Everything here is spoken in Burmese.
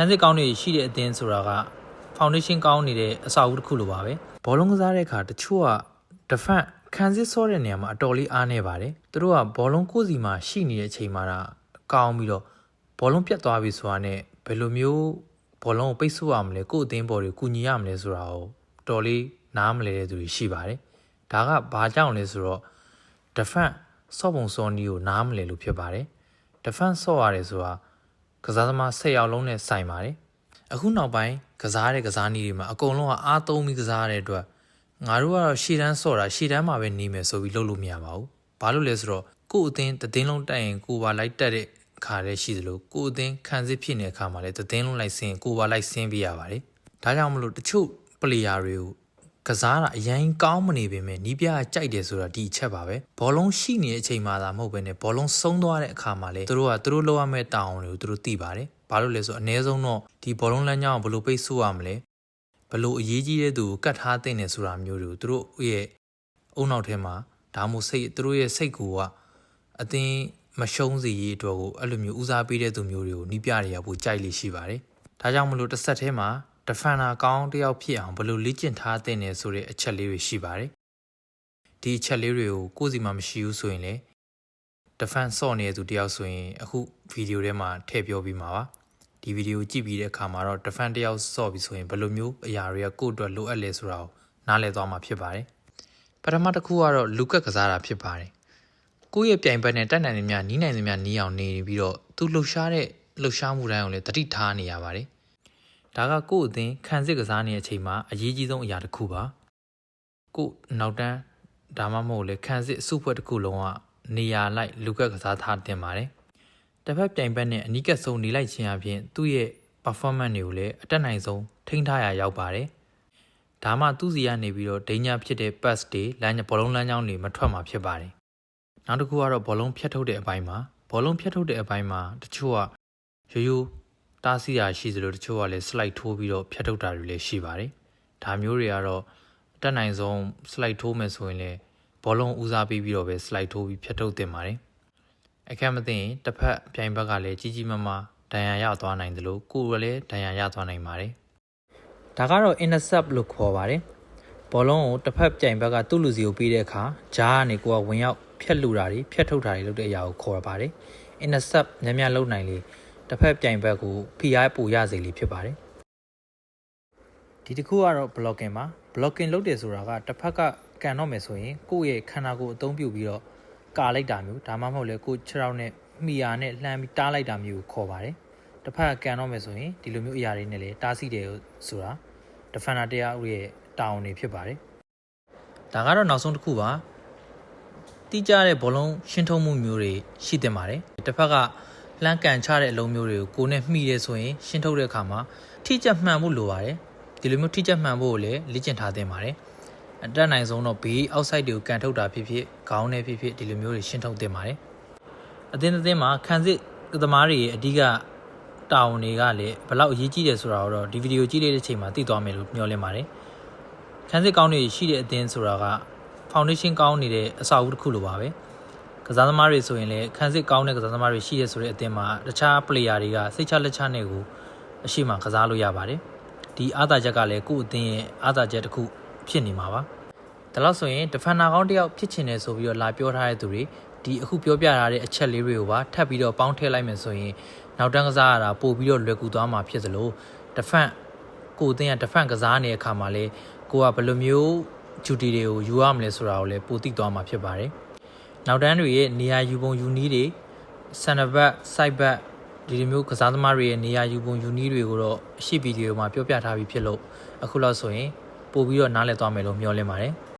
န်းစစ်ကောင်းတွေရှိတဲ့အသင်းဆိုတာက foundation ကောင်းနေတဲ့အဆောက်အဦတစ်ခုလိုပါပဲဘောလုံးကစားတဲ့အခါတချို့က defense ခန်းစစ်ဆော့တဲ့နေရာမှာအတော်လေးအားနေပါတယ်သူတို့ကဘောလုံးကိုယ်စီမှာရှိနေတဲ့အချိန်မှာဒါကောင်းပြီးတော့ဘောလုံးပြတ်သွားပြီဆိုတာနဲ့ဘယ်လိုမျိုးဘောလုံးကိုပိတ်ဆို့ရမလဲကိုယ့်အသင်းဘော်တွေကိုညီရမလဲဆိုတာကိုတော်လေးနားမလဲတဲ့သူတွေရှိပါတယ်ဒါကဘာကြောင့်လဲဆိုတော့ defense ဆော့ပုံစောနီးကိုနားမလဲလို့ဖြစ်ပါတယ် defense ဆော့ရတယ်ဆိုတာ ကစားသမား10ယောက်လုံးနဲ့ဆိုင်ပါတယ်အခုနောက်ပိုင်းကစားတဲ့ကစားနည်းတွေမှာအကုန်လုံးကအားသုံးပြီးကစားရတဲ့အတွက်ငါတို့ကတော့ရှေ့တန်းဆော့တာရှေ့တန်းမှာပဲနေမယ်ဆိုပြီးလုပ်လို့မရပါဘူးဘာလို့လဲဆိုတော့ကိုယ့်အသင်းတစ်သင်းလုံးတက်ရင်ကိုယ်ပါလိုက်တက်တဲ့ခါတည်းရှိသလိုကိုယ့်အသင်းခံစစ်ဖြစ်နေတဲ့ခါမှာလည်းတစ်သင်းလုံးလိုက်ဆင်းကိုယ်ပါလိုက်ဆင်းပြရပါတယ်ဒါကြောင့်မလို့တချို့ပလေယာတွေကို ကစားတာအရင်ကောင်းမနေပေမဲ့နီးပြကြိုက်တယ်ဆိုတာဒီအချက်ပါပဲဘောလုံးရှိနေတဲ့အချိန်မှသာမဟုတ်ဘဲနဲ့ဘောလုံးဆုံးသွားတဲ့အခါမှာလေသူတို့ကသူတို့လောက်ရမယ့်တောင်းတွေကိုသူတို့သိပါတယ်ဘာလို့လဲဆိုအ ਨੇ ဆုံးတော့ဒီဘောလုံးလမ်းကြောင်းကိုဘယ်လိုပိတ်ဆို့ရမလဲဘယ်လိုအရေးကြီးတဲ့သူကိုကတ်ထားတဲ့နေဆိုတာမျိုးတွေကိုသူတို့ရဲ့အုံနောက်ထဲမှာဒါမှမဟုတ်စိတ်သူတို့ရဲ့စိတ်ကိုကအတင်းမရှုံးစေရေးအတွက်ကိုအဲ့လိုမျိုးဦးစားပေးတဲ့သူမျိုးတွေကိုနီးပြတွေကပိုကြိုက်လိရှိပါတယ်ဒါကြောင့်မလို့တစ်ဆက်တည်းမှာ defender ကောင်းတစ်ယောက်ဖြစ်အောင်ဘယ်လိုလေ့ကျင့်ထားတဲ့နေဆိုတဲ့အချက်လေးတွေရှိပါတယ်။ဒီအချက်လေးတွေကိုကိုယ့်စီမှာမရှိဘူးဆိုရင်လေ defense ဆော့နေတဲ့သူတယောက်ဆိုရင်အခုဗီဒီယိုထဲမှာထည့်ပြောပြီးမှာပါ။ဒီဗီဒီယိုကြည့်ပြီးတဲ့အခါမှာတော့ defense တယောက်ဆော့ပြီးဆိုရင်ဘယ်လိုမျိုးအရာတွေကကိုယ့်အတွက်လိုအပ်လဲဆိုတာကိုနားလည်သွားမှာဖြစ်ပါတယ်။ပထမတစ်ခုကတော့လူကက်ကစားတာဖြစ်ပါတယ်။ကိုယ့်ရဲ့ပြိုင်ဘက်နဲ့တက်နိုင်နေမြနီးနိုင်နေမြနီးအောင်နေပြီးတော့သူလှုပ်ရှားတဲ့လှုပ်ရှားမှုတိုင်းကိုလည်းတတိထားနေရပါတယ်။ ဒါကကိုယ့်အသင်းခံစစ်ကစားနေတဲ့အချိန်မှာအရေးကြီးဆုံးအရာတစ်ခုပါကိုယ့်နောက်တန်းဒါမှမဟုတ်လေခံစစ်အစုဖွဲ့တစ်ခုလုံးကနေရာလိုက်လူကက်ကစားထားတင်ပါတယ်တစ်ဖက်ပြိုင်ဘက်နဲ့အနီးကပ်ဆုံးနေလိုက်ခြင်းအပြင်သူ့ရဲ့ performance တွေကိုလည်းအတက်နိုင်ဆုံးထိန်းထားရရောက်ပါတယ်ဒါမှသူ့စီကနေပြီးတော့ဒိညာဖြစ်တဲ့ pass တွေလမ်းဘောလုံးလမ်းကြောင်းတွေမထွက်မှာဖြစ်ပါတယ်နောက်တစ်ခုကတော့ဘောလုံးဖြတ်ထုတ်တဲ့အပိုင်းမှာဘောလုံးဖြတ်ထုတ်တဲ့အပိုင်းမှာတချို့ကရိုးရိုး တားဆီးတာရှိသလိုတချို့ကလည်း slide ထိုးပြီးတော့ဖြတ်ထုတ်တာတွေလည်းရှိပါတယ်။ဒါမျိုးတွေကတော့အတက်နိုင်ဆုံး slide ထိုးမယ်ဆိုရင်လည်းဘောလုံးဦးစားပေးပြီးတော့ပဲ slide ထိုးပြီးဖြတ်ထုတ်တင်ပါတယ်။အခက်မသိရင်တစ်ဖက်ပြိုင်ဘက်ကလည်းကြီးကြီးမားမားဒဏ်ရာရသွားနိုင်တယ်လို့ကိုယ်ကလည်းဒဏ်ရာရသွားနိုင်ပါတယ်။ဒါကတော့ intercept လို့ခေါ်ပါတယ်။ဘောလုံးကိုတစ်ဖက်ပြိုင်ဘက်ကသူ့လူစီကိုပေးတဲ့အခါဂျားကနေကိုကဝင်ရောက်ဖြတ်လူတာတွေဖြတ်ထုတ်တာတွေလုပ်တဲ့အရာကိုခေါ်ရပါတယ်။ intercept များများလုပ်နိုင်လေ တစ်ဖက်ပြိုင်ဘက်ကိုဖိအားပိုရစေလိဖြစ်ပါတယ်ဒီတစ်ခုကတော့ blocking ပါ blocking လုပ်တယ်ဆိုတာကတစ်ဖက်ကကန်တော့မယ်ဆိုရင်ကိုယ့်ရဲ့ခန္ဓာကိုယ်အသုံးပြုပြီးတော့ကာလိုက်တာမျိုးဒါမှမဟုတ်လေကိုယ်ခြေထောက်နဲ့မိယာနဲ့လှမ်းပြီးတားလိုက်တာမျိုးကိုခေါ်ပါတယ်တစ်ဖက်ကကန်တော့မယ်ဆိုရင်ဒီလိုမျိုးအရာတွေနဲ့လည်းတားဆီးတယ်ဆိုတာ defender တရားဥရဲ့တာဝန်တွေဖြစ်ပါတယ်ဒါကတော့နောက်ဆုံးတစ်ခုပါတိကျတဲ့ဘောလုံးရှင်းထုံးမှုမျိုးတွေရှိတင်ပါတယ်တစ်ဖက်က လှမ်းကန်ချတဲ့အလုံးမျိုးတွေကိုကိုယ်နဲ့မှီရဲဆိုရင်ရှင်းထုတ်တဲ့အခါမှာထိကျမှန်ဖို့လိုပါတယ်ဒီလိုမျိုးထိကျမှန်ဖို့ကိုလည်းလေ့ကျင့်ထားသင့်ပါတယ်အတက်နိုင်ဆုံးတော့ဘေး outside တွေကိုကန်ထုတ်တာဖြစ်ဖြစ်ခေါင်းနဲ့ဖြစ်ဖြစ်ဒီလိုမျိုးတွေရှင်းထုတ်သင့်ပါတယ်အသင်းအသင်းမှာခံစစ်သမားတွေရဲ့အဓိကတာဝန်တွေကလည်းဘလောက်အရေးကြီးတယ်ဆိုတာတော့ဒီဗီဒီယိုကြည့်တဲ့အချိန်မှာသိသွားမယ်လို့မျှော်လင့်ပါတယ်ခံစစ်ကောင်းတွေရှိတဲ့အသင်းဆိုတာက foundation ကောင်းနေတဲ့အဆောက်အဦတစ်ခုလိုပါပဲ ကစားသမားတွေဆိုရင်လည်းခန်းစစ်ကောင်းတဲ့ကစားသမားတွေရှိရဆိုတဲ့အသင်းမှာတခြား player တွေကစိတ်ချလက်ချနဲ့ကိုအရှိမကစားလို့ရပါတယ်ဒီအားသာချက်ကလည်းကိုယ့်အသင်းရဲ့အားသာချက်တစ်ခုဖြစ်နေမှာပါဒါလို့ဆိုရင် defender ကောင်းတစ်ယောက်ဖြစ်ချင်တယ်ဆိုပြီးတော့လာပြောထားတဲ့သူတွေဒီအခုပြောပြထားတဲ့အချက်လေးတွေကိုပါထပ်ပြီးတော့ပေါင်းထည့်လိုက်မယ်ဆိုရင်နောက်တန်းကစားရတာပို့ပြီးတော့လွယ်ကူသွားမှာဖြစ်သလို defend ကိုယ်အသင်းက defend ကစားနေတဲ့အခါမှာလေကိုကဘယ်လိုမျိုး duty တွေကိုယူရမလဲဆိုတာကိုလည်းပိုသိသွားမှာဖြစ်ပါတယ် နောက်တန်းတွေရဲ့နေရာယူပုံယူနည်းတွေ center back side back ဒီလိုမျိုးကစားသမားတွေရဲ့နေရာယူပုံယူနည်းတွေကိုတော့အရှိဗီဒီယိုမှာပြောပြထားပြီးဖြစ်လို့အခုလောက်ဆိုရင်ပို့ပြီးတော့နားလည်သွားမယ်လို့မျှော်လင့်ပါတယ်